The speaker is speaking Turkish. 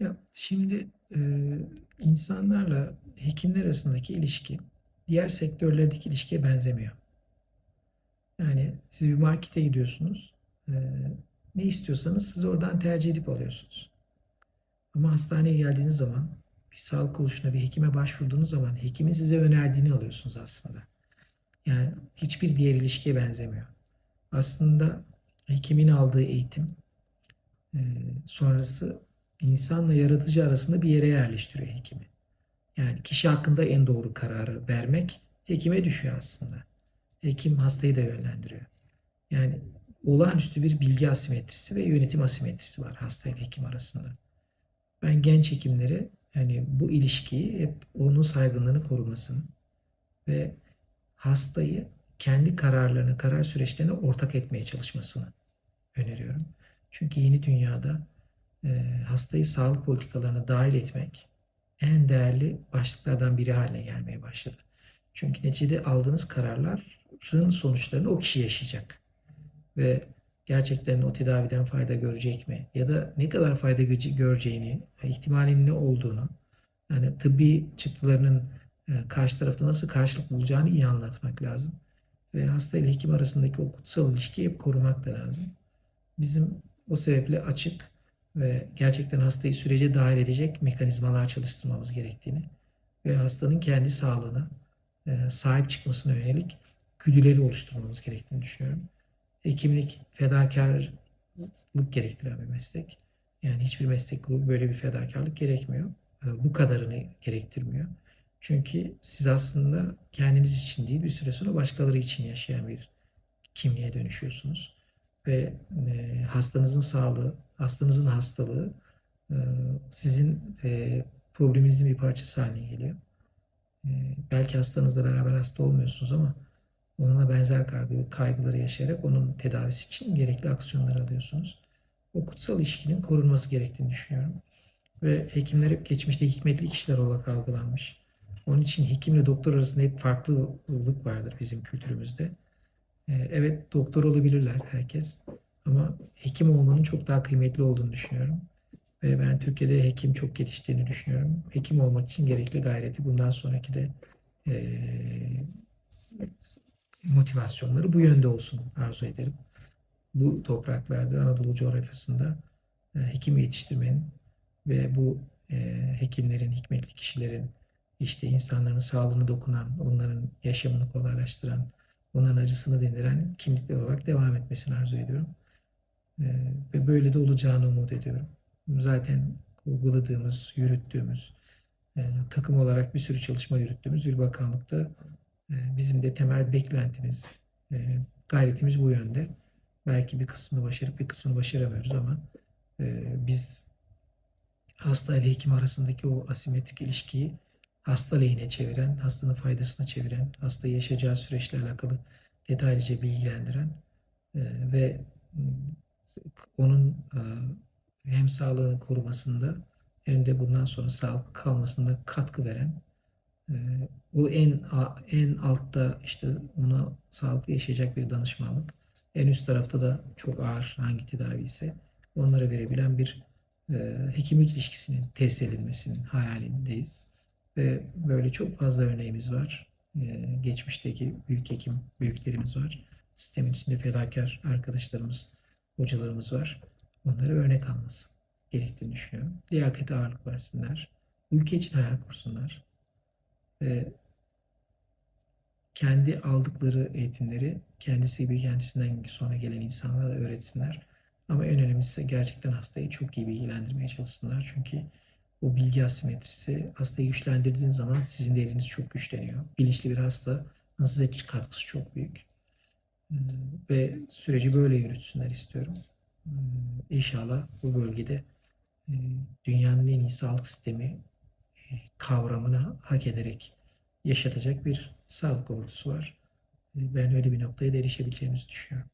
Ya şimdi e, insanlarla hekimler arasındaki ilişki diğer sektörlerdeki ilişkiye benzemiyor. Yani siz bir markete gidiyorsunuz. e, ne istiyorsanız siz oradan tercih edip alıyorsunuz. Ama hastaneye geldiğiniz zaman bir sağlık kuruluşuna, bir hekime başvurduğunuz zaman hekimin size önerdiğini alıyorsunuz aslında. Yani hiçbir diğer ilişkiye benzemiyor. Aslında hekimin aldığı eğitim e, sonrası insanla yaratıcı arasında bir yere yerleştiriyor hekimi. Yani kişi hakkında en doğru kararı vermek hekime düşüyor aslında. Hekim hastayı da yönlendiriyor. Yani olağanüstü bir bilgi asimetrisi ve yönetim asimetrisi var hasta ile hekim arasında. Ben genç hekimlere yani bu ilişkiyi hep onun saygınlığını korumasını ve hastayı kendi kararlarını, karar süreçlerine ortak etmeye çalışmasını öneriyorum. Çünkü yeni dünyada hastayı sağlık politikalarına dahil etmek en değerli başlıklardan biri haline gelmeye başladı. Çünkü neticede aldığınız kararların sonuçlarını o kişi yaşayacak. Ve gerçekten o tedaviden fayda görecek mi? Ya da ne kadar fayda göreceğini, ihtimalinin ne olduğunu, yani tıbbi çıktılarının e, karşı tarafta nasıl karşılık bulacağını iyi anlatmak lazım. Ve hasta ile hekim arasındaki o kutsal ilişkiyi hep korumak da lazım. Bizim o sebeple açık ve gerçekten hastayı sürece dahil edecek mekanizmalar çalıştırmamız gerektiğini ve hastanın kendi sağlığına e, sahip çıkmasına yönelik güdüleri oluşturmamız gerektiğini düşünüyorum. Hekimlik fedakarlık gerektiren bir meslek. Yani hiçbir meslek grubu böyle bir fedakarlık gerekmiyor. E, Bu kadarını gerektirmiyor. Çünkü siz aslında kendiniz için değil bir süre sonra başkaları için yaşayan bir kimliğe dönüşüyorsunuz. Ve e, hastanızın sağlığı, hastanızın hastalığı e, sizin e, probleminizin bir parçası haline geliyor. E, belki hastanızla beraber hasta olmuyorsunuz ama onunla benzer kaygı, kaygıları yaşayarak onun tedavisi için gerekli aksiyonları alıyorsunuz. O kutsal ilişkinin korunması gerektiğini düşünüyorum. Ve hekimler hep geçmişte hikmetli kişiler olarak algılanmış. Onun için hekimle doktor arasında hep farklılık vardır bizim kültürümüzde. Ee, Evet doktor olabilirler herkes ama hekim olmanın çok daha kıymetli olduğunu düşünüyorum. Ve ben Türkiye'de hekim çok geliştiğini düşünüyorum. Hekim olmak için gerekli gayreti bundan sonraki de eee, motivasyonları bu yönde olsun arzu ederim. Bu topraklarda Anadolu coğrafyasında e, hekim yetiştirmenin ve bu e, hekimlerin, hikmetli kişilerin işte insanların sağlığını dokunan, onların yaşamını kolaylaştıran, onların acısını dindiren kimlikler olarak devam etmesini arzu ediyorum. E, ve böyle de olacağını umut ediyorum. Zaten uyguladığımız, yürüttüğümüz, e, takım olarak bir sürü çalışma yürüttüğümüz bir bakanlıkta e, bizim de temel beklentimiz, e, gayretimiz bu yönde. Belki bir kısmını başarıp bir kısmını başaramıyoruz ama e, biz hasta ile hekim arasındaki o asimetrik ilişkiyi hasta lehine çeviren, hastanın faydasına çeviren, hastayı yaşayacağı süreçle alakalı detaylıca bilgilendiren e, ve m, onun e, hem sağlığını korumasında hem de bundan sonra sağlık kalmasında katkı veren e, bu en en altta işte ona sağlıklı yaşayacak bir danışmanlık. En üst tarafta da çok ağır hangi tedavi ise onlara verebilen bir hekimlik ilişkisinin tesis edilmesinin hayalindeyiz. Ve böyle çok fazla örneğimiz var. E, geçmişteki büyük hekim büyüklerimiz var. Sistemin içinde fedakar arkadaşlarımız, hocalarımız var. Onlara örnek alması gerektiğini düşünüyorum. Liyakate ağırlık versinler. Ülke için hayal kursunlar. Ve kendi aldıkları eğitimleri kendisi gibi kendisinden sonra gelen insanlara öğretsinler. Ama en önemlisi gerçekten hastayı çok iyi bilgilendirmeye çalışsınlar. Çünkü o bilgi asimetrisi hastayı güçlendirdiğiniz zaman sizin de eliniz çok güçleniyor. Bilinçli bir hasta size katkısı çok büyük. Ee, Ve süreci böyle yürütsünler istiyorum. Ee, İnşallah bu bölgede e, dünyanın en iyi sağlık sistemi e, kavramını hak ederek yaşatacak bir sağlık ordusu var. E, Ben öyle bir noktaya da erişebileceğimizi düşünüyorum.